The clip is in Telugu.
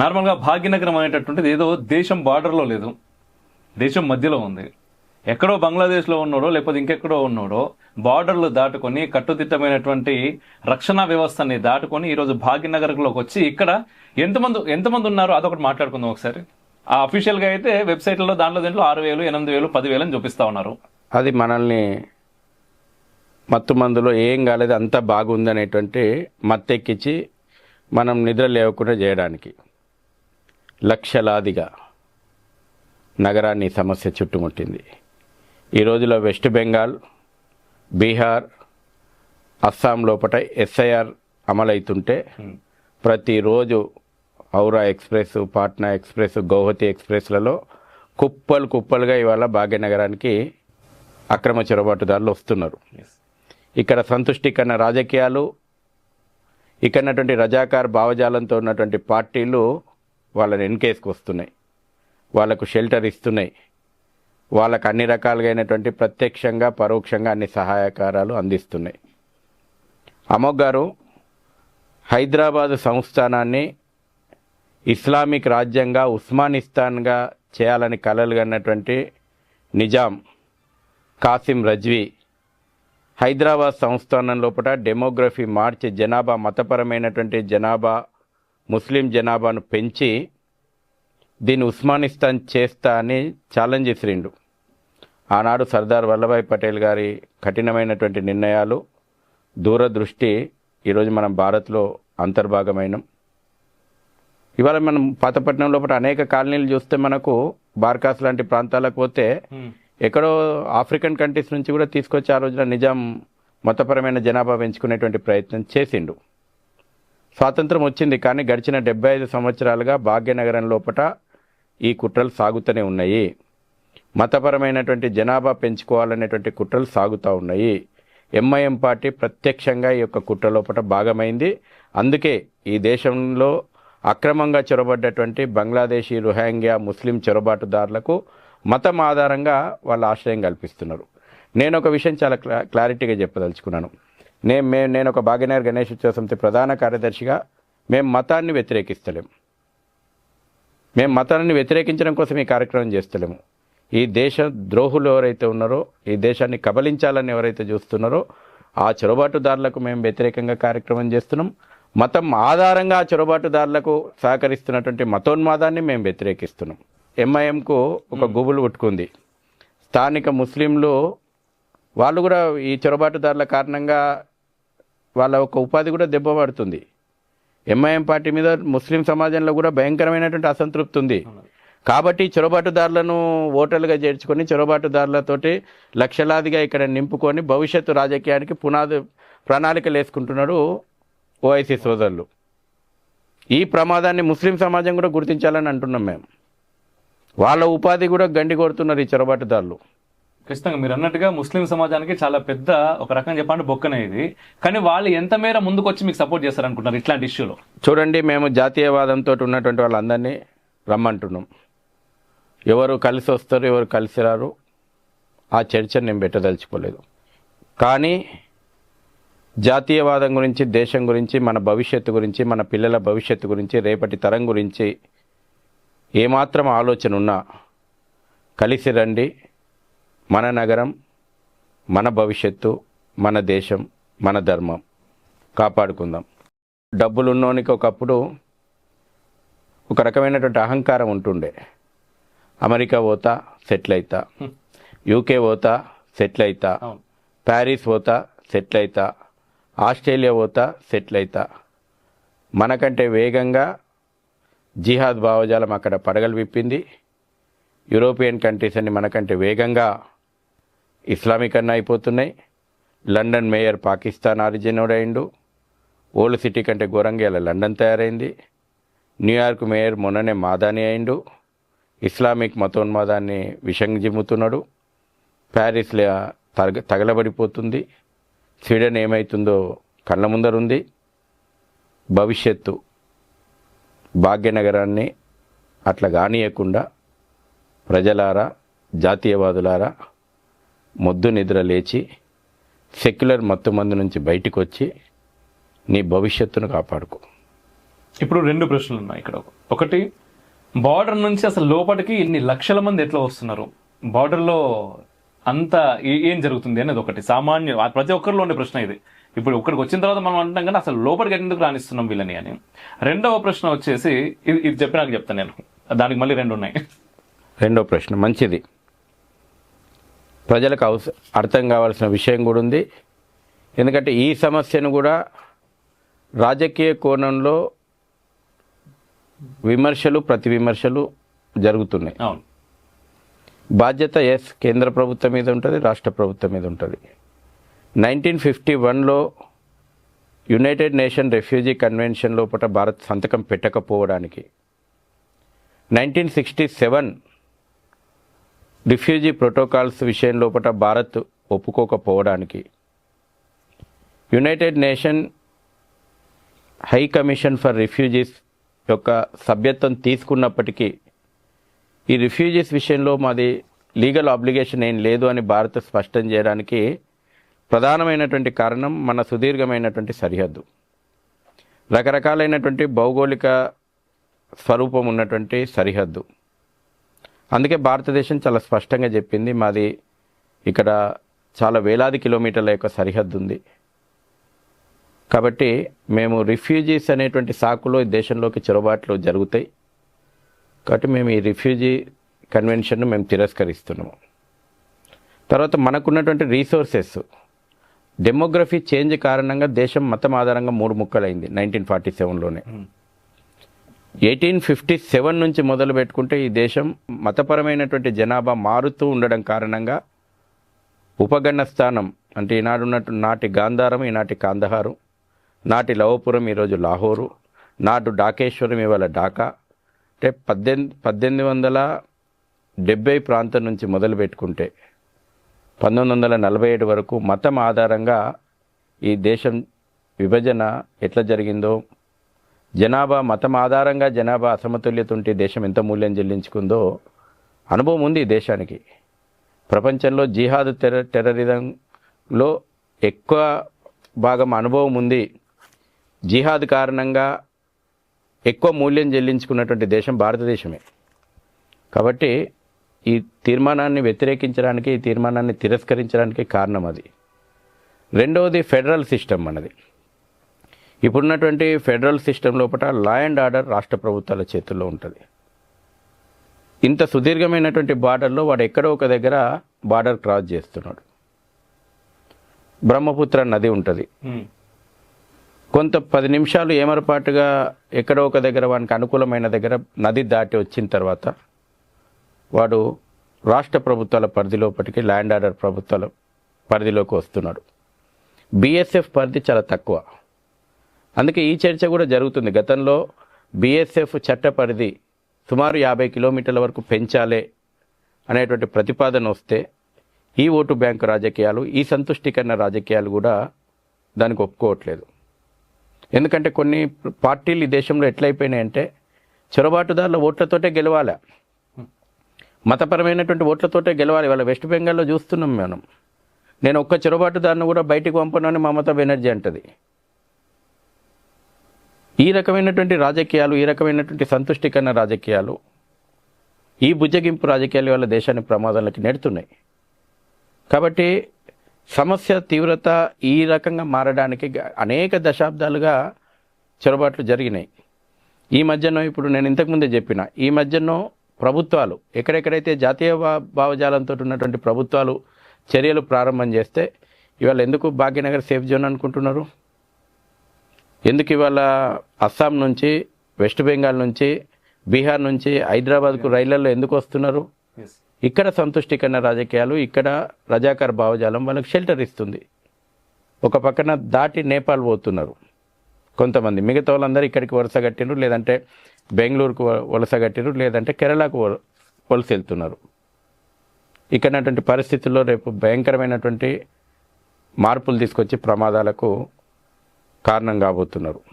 నార్మల్గా భాగ్యనగరం అనేటటువంటిది ఏదో దేశం బార్డర్లో లేదు. దేశం మధ్యలో ఉంది. ఎక్కడో బంగ్లాదేశ్లో ఉన్నాడో లేకపోతే ఇంకెక్కడో ఉన్నాడో బార్డర్లు దాటుకొని కట్టుదిట్టమైనటువంటి రక్షణ వ్యవస్థని దాటుకొని ఈరోజు భాగ్యనగర్లోకి వచ్చి ఇక్కడ ఎంతమంది ఎంతమంది ఉన్నారో అదొకటి మాట్లాడుకుందాం ఒకసారి. ఆ అఫీషియల్గా అయితే వెబ్సైట్లలో దాంట్లో దీంట్లో ఆరు వేలు ఎనిమిది వేలు పదివేలు అని చూపిస్తా ఉన్నారు. అది మనల్ని మత్తు మందులో ఏం కాలేదు అంతా బాగుంది అనేటువంటి మత్తెక్కించి మనం నిద్ర లేవకుండా చేయడానికి. లక్షలాదిగా నగరాన్ని సమస్య చుట్టుముట్టింది. ఈ రోజులో వెస్ట్ బెంగాల్ బీహార్ అస్సాం లోపల ఎస్ఐఆర్ అమలవుతుంటే ప్రతిరోజు హౌరా ఎక్స్ప్రెస్ పాట్నా ఎక్స్ప్రెస్ గౌహతి ఎక్స్ప్రెస్లలో కుప్పలు కుప్పలుగా ఇవాళ భాగ్యనగరానికి అక్రమ చొరబాటుదారులు వస్తున్నారు. ఇక్కడ సంతుష్టికరణ రాజకీయాలు ఇక్కడ ఉన్నటువంటి రజాకార్ భావజాలంతో ఉన్నటువంటి పార్టీలు వాళ్ళని ఎన్కేసుకు వస్తున్నాయి. వాళ్ళకు షెల్టర్ ఇస్తున్నాయి. వాళ్ళకు అన్ని రకాలుగా అయినటువంటి ప్రత్యక్షంగా పరోక్షంగా అన్ని సహాయకారాలు అందిస్తున్నాయి. అమోఘ్ గారు హైదరాబాదు సంస్థానాన్ని ఇస్లామిక్ రాజ్యంగా ఉస్మానిస్తాన్గా చేయాలని కలలు కన్నటువంటి నిజాం కాసిం రజ్వీ హైదరాబాద్ సంస్థానం లోపల డెమోగ్రఫీ మార్చి జనాభా మతపరమైనటువంటి జనాభా ముస్లిం జనాభాను పెంచి దీన్ని ఉస్మానిస్తాన్ చేస్తా అని ఛాలెంజ్ చేసిరిండు. ఆనాడు సర్దార్ వల్లభాయ్ పటేల్ గారి కఠినమైనటువంటి నిర్ణయాలు దూరదృష్టి ఈరోజు మనం భారత్లో అంతర్భాగమైనం. ఇవాళ మనం పాతపట్నం లోపల అనేక కాలనీలు చూస్తే మనకు బార్కాస్ లాంటి ప్రాంతాలకు పోతే ఎక్కడో ఆఫ్రికన్ కంట్రీస్ నుంచి కూడా తీసుకొచ్చి ఆ రోజున నిజాం మతపరమైన జనాభా పెంచుకునేటువంటి ప్రయత్నం చేసిండు. స్వాతంత్రం వచ్చింది కానీ గడిచిన డెబ్బై ఐదు సంవత్సరాలుగా భాగ్యనగరం లోపల ఈ కుట్రలు సాగుతూనే ఉన్నాయి. మతపరమైనటువంటి జనాభా పెంచుకోవాలనేటువంటి కుట్రలు సాగుతూ ఉన్నాయి. ఎంఐఎం పార్టీ ప్రత్యక్షంగా ఈ యొక్క కుట్రలోపట భాగమైంది. అందుకే ఈ దేశంలో అక్రమంగా చొరబడ్డటువంటి బంగ్లాదేశీ రుహాంగ్యా ముస్లిం చొరబాటుదారులకు మతం ఆధారంగా వాళ్ళ ఆశ్రయం కల్పిస్తున్నారు. నేను ఒక విషయం చాలా క్లా క్లారిటీగా చెప్పదలుచుకున్నాను. నేను మే నేను ఒక భాగ్యనగర్ గణేష్ ఉత్సవ సమితి ప్రధాన కార్యదర్శిగా మేము మతాన్ని వ్యతిరేకిస్తలేం. మేము మతాన్ని వ్యతిరేకించడం కోసం ఈ కార్యక్రమం చేస్తలేము. ఈ దేశ ద్రోహులు ఎవరైతే ఉన్నారో ఈ దేశాన్ని కబలించాలని ఎవరైతే చూస్తున్నారో ఆ చొరబాటుదారులకు మేము వ్యతిరేకంగా కార్యక్రమం చేస్తున్నాం. మతం ఆధారంగా ఆ చొరబాటుదారులకు సహకరిస్తున్నటువంటి మతోన్మాదాన్ని మేము వ్యతిరేకిస్తున్నాం. ఎంఐఎంకు ఒక గుబులు పుట్టుకుంది స్థానిక ముస్లింలు వాళ్ళు కూడా ఈ చొరబాటుదారుల కారణంగా వాళ్ళ ఒక ఉపాధి కూడా దెబ్బపడుతుంది ఎంఐఎం పార్టీ మీద ముస్లిం సమాజంలో కూడా భయంకరమైనటువంటి అసంతృప్తి ఉంది. కాబట్టి చొరబాటుదారులను ఓటర్లుగా చేర్చుకొని చొరబాటుదారులతోటి లక్షలాదిగా ఇక్కడ నింపుకొని భవిష్యత్తు రాజకీయానికి పునాది ప్రణాళికలు వేసుకుంటున్నాడు ఓఐసీ సోదరులు. ఈ ప్రమాదాన్ని ముస్లిం సమాజం కూడా గుర్తించాలని అంటున్నాం మేము. వాళ్ళ ఉపాధి కూడా గండి కొడుతున్నారు ఈ చొరబాటుదారులు. ఖచ్చితంగా మీరు అన్నట్టుగా ముస్లిం సమాజానికి చాలా పెద్ద ఒక రకంగా చెప్పాలంటే బొక్కనే ఇది. కానీ వాళ్ళు ఎంత మేర ముందుకు వచ్చి మీకు సపోర్ట్ చేస్తారనుకుంటున్నారు ఇట్లాంటి ఇష్యూలో చూడండి మేము జాతీయవాదంతో ఉన్నటువంటి వాళ్ళందరినీ రమ్మంటున్నాం. ఎవరు కలిసి వస్తారు ఎవరు కలిసి రారు ఆ చర్చను నేను పెట్టదలుచుకోలేదు. కానీ జాతీయవాదం గురించి దేశం గురించి మన భవిష్యత్తు గురించి మన పిల్లల భవిష్యత్తు గురించి రేపటి తరం గురించి ఏమాత్రం ఆలోచన ఉన్నా కలిసి రండి. మన నగరం మన భవిష్యత్తు మన దేశం మన ధర్మం. కాపాడుకుందాం. డబ్బులున్నోనికి ఒకప్పుడు ఒక రకమైనటువంటి అహంకారం ఉంటుండే. అమెరికా పోతా సెటిల్ అవుతా యూకే పోతా సెటిల్ అవుతా ప్యారిస్ పోతా సెటిల్ అవుతా ఆస్ట్రేలియా పోతా సెటిల్ అవుతా మనకంటే వేగంగా జిహాద్ భావజాలం అక్కడ పడగలు విప్పింది. యూరోపియన్ కంట్రీస్ అన్ని మనకంటే వేగంగా ఇస్లామిక్ అన్న అయిపోతున్నాయి. లండన్ మేయర్ పాకిస్తాన్ ఆరిజినోడైండు ఓల్డ్ సిటీ కంటే ఘోరంగా ఇలా లండన్ తయారైంది. న్యూయార్క్ మేయర్ మొన్ననే మాదాని అయిండు. ఇస్లామిక్ మతోన్మాదాన్ని విషం జిమ్ముతున్నాడు ప్యారిస్లో తగ తగలబడిపోతుంది. స్వీడన్ ఏమవుతుందో కళ్ళ ముందరుంది. భవిష్యత్తు భాగ్యనగరాన్ని అట్లా కానీయకుండా ప్రజలారా జాతీయవాదులారా మొద్దు నిద్ర లేచి సెక్యులర్ మత్తుమందు నుంచి బయటికి వచ్చి నీ భవిష్యత్తును కాపాడుకో. ఇప్పుడు రెండు ప్రశ్నలు ఉన్నాయి ఇక్కడ. ఒకటి బార్డర్ నుంచి అసలు లోపలికి ఇన్ని లక్షల మంది ఎట్లా వస్తున్నారు? బార్డర్లో అంత ఏ- జరుగుతుంది అనేది ఒకటి. సామాన్య ప్రతి ఒక్కరిలో ఉండే ప్రశ్న ఇది. ఇప్పుడు ఇక్కడికి వచ్చిన తర్వాత మనం అంటాం కానీ అసలు లోపలికి ఎందుకు రాణిస్తున్నాం వీళ్ళని అని. రెండవ ప్రశ్న వచ్చేసి ఇది ఇది చెప్పినాక చెప్తాను నేను. దానికి మళ్ళీ రెండు ఉన్నాయి. రెండో ప్రశ్న మంచిది. ప్రజలకు అవస అర్థం కావాల్సిన విషయం కూడా ఉంది. ఎందుకంటే ఈ సమస్యను కూడా రాజకీయ కోణంలో విమర్శలు ప్రతి విమర్శలు జరుగుతున్నాయి. అవును. బాధ్యత ఎస్ కేంద్ర ప్రభుత్వం మీద ఉంటుంది రాష్ట్ర ప్రభుత్వం మీద ఉంటుంది. నైన్టీన్ ఫిఫ్టీ వన్లో యునైటెడ్ నేషన్ రెఫ్యూజీ కన్వెన్షన్ లోపల భారత్ సంతకం పెట్టకపోవడానికి nineteen sixty seven refugee protocols విషయం లోపల Bharat ఒప్పుకోకపోవడానికి. United nation high commission for refugees యొక్క సభ్యత్వం తీసుకున్నప్పటికీ ఈ రిఫ్యూజీస్ విషయంలో మాది లీగల్ ఆబ్లిగేషన్ ఏం లేదు అని భారత్ స్పష్టం చేయడానికి ప్రధానమైనటువంటి కారణం మన సుదీర్ఘమైనటువంటి సరిహద్దు. రకరకాలైనటువంటి భౌగోళిక స్వరూపం ఉన్నటువంటి సరిహద్దు. అందుకే భారతదేశం చాలా స్పష్టంగా చెప్పింది మాది ఇక్కడ చాలా వేలాది కిలోమీటర్ల యొక్క సరిహద్దు ఉంది. కాబట్టి మేము రిఫ్యూజీస్ అనేటువంటి సాకులో ఈ దేశంలోకి చొరబాట్లు జరుగుతాయి. కాబట్టి మేము ఈ రిఫ్యూజీ కన్వెన్షన్ను మేము తిరస్కరిస్తున్నాము. తర్వాత మనకున్నటువంటి రీసోర్సెస్ డెమోగ్రఫీ చేంజ్ కారణంగా దేశం మతం ఆధారంగా మూడు ముక్కలైంది నైన్టీన్ ఫార్టీ సెవెన్లోనే ఎయిటీన్ ఫిఫ్టీ సెవెన్ నుంచి మొదలు పెట్టుకుంటే ఈ దేశం మతపరమైనటువంటి జనాభా మారుతూ ఉండడం కారణంగా ఉపగణ స్థానం అంటే ఈనాడున్నట్టు నాటి గాంధారం ఈనాటి కాందహారు నాటి లవపురం ఈరోజు లాహోరు నాటు డాకేశ్వరం ఇవాళ ఢాకా. అంటే పద్దెనిమిది పద్దెనిమిది వందల డెబ్బై ప్రాంతం నుంచి మొదలు పెట్టుకుంటే పంతొమ్మిది వందల నలభై ఏడు వరకు మతం ఆధారంగా ఈ దేశం విభజన ఎట్లా జరిగిందో జనాభా మతం ఆధారంగా జనాభా అసమతుల్యత ఉంటే దేశం ఎంత మూల్యం చెల్లించుకుందో అనుభవం ఉంది ఈ దేశానికి. ప్రపంచంలో జిహాద్ టెర్ర టెర్రరిజంలో ఎక్కువ భాగం అనుభవం ఉంది. జిహాద్ కారణంగా ఎక్కువ మూల్యం చెల్లించుకున్నటువంటి దేశం భారతదేశమే. కాబట్టి ఈ తీర్మానాన్ని వ్యతిరేకించడానికి ఈ తీర్మానాన్ని తిరస్కరించడానికి కారణం అది. రెండవది ఫెడరల్ సిస్టమ్ మనది ఇప్పుడున్నటువంటి ఫెడరల్ సిస్టమ్ లోపల లా అండ్ ఆర్డర్ రాష్ట్ర ప్రభుత్వాల చేతుల్లో ఉంటుంది. ఇంత సుదీర్ఘమైనటువంటి బార్డర్లో వాడు ఎక్కడో ఒక దగ్గర బార్డర్ క్రాస్ చేస్తున్నాడు. బ్రహ్మపుత్ర నది ఉంటుంది. ఉమ్. కొంత పది నిమిషాలు ఏమరపాటుగా ఎక్కడో ఒక దగ్గర వానికి అనుకూలమైన దగ్గర నది దాటి వచ్చిన తర్వాత వాడు రాష్ట్ర ప్రభుత్వాల పరిధిలోపటికి ల్యాండ్ ఆర్డర్ ప్రభుత్వాల పరిధిలోకి వస్తున్నాడు. బీఎస్ఎఫ్ పరిధి చాలా తక్కువ. అందుకే ఈ చర్చ కూడా జరుగుతుంది. గతంలో బీఎస్ఎఫ్ చట్ట పరిధి సుమారు యాభై కిలోమీటర్ల వరకు పెంచాలే అనేటువంటి ప్రతిపాదన వస్తే ఈ ఓటు బ్యాంకు రాజకీయాలు ఈ సంతుష్టికరణ రాజకీయాలు కూడా దానికి ఒప్పుకోవట్లేదు. ఎందుకంటే కొన్ని పార్టీలు ఈ దేశంలో ఎట్లయిపోయినాయంటే చొరబాటుదారుల ఓట్లతోటే గెలవాలి. మతపరమైనటువంటి ఓట్లతోటే గెలవాలి. వాళ్ళ వెస్ట్ బెంగాల్లో చూస్తున్నాం మనం. నేను ఒక్క చొరబాటుదారుని కూడా బయటికి పంపనని మమతా బెనర్జీ అంటది. ఈ రకమైనటువంటి రాజకీయాలు ఈ రకమైనటువంటి సంతుష్టికరణ రాజకీయాలు ఈ బుజ్జగింపు రాజకీయాలు వాళ్ళ దేశాన్ని ప్రమాదాలకి నెడుతున్నాయి. కాబట్టి సమస్య తీవ్రత ఈ రకంగా మారడానికి అనేక దశాబ్దాలుగా చొరబాట్లు జరిగినాయి. ఈ మధ్యన ఇప్పుడు నేను ఇంతకుముందే చెప్పిన ఈ మధ్యనో ప్రభుత్వాలు ఎక్కడెక్కడైతే జాతీయ భావజాలంతో ఉన్నటువంటి ప్రభుత్వాలు చర్యలు ప్రారంభం చేస్తే ఇవాళ ఎందుకు భాగ్యనగర్ సేఫ్ జోన్ అనుకుంటున్నారు? ఎందుకు ఇవాళ అస్సాం నుంచి వెస్ట్ బెంగాల్ నుంచి బీహార్ నుంచి హైదరాబాద్కు రైళ్ళలో ఎందుకు వస్తున్నారు. ఇక్కడ సంతుష్టికరణ రాజకీయాలు ఇక్కడ రజాకార్ భావజాలం వాళ్ళకి షెల్టర్ ఇస్తుంది. ఒక పక్కన దాటి నేపాల్ పోతున్నారు. కొంతమంది. మిగతా వాళ్ళందరూ ఇక్కడికి వలస కట్టినారు లేదంటే బెంగళూరుకు వలస కట్టినారు లేదంటే కేరళకు వలస వెళ్తున్నారు ఇక్కడటువంటి పరిస్థితుల్లో రేపు భయంకరమైనటువంటి మార్పులు తీసుకొచ్చి ప్రమాదాలకు కారణం కాబోతున్నారు.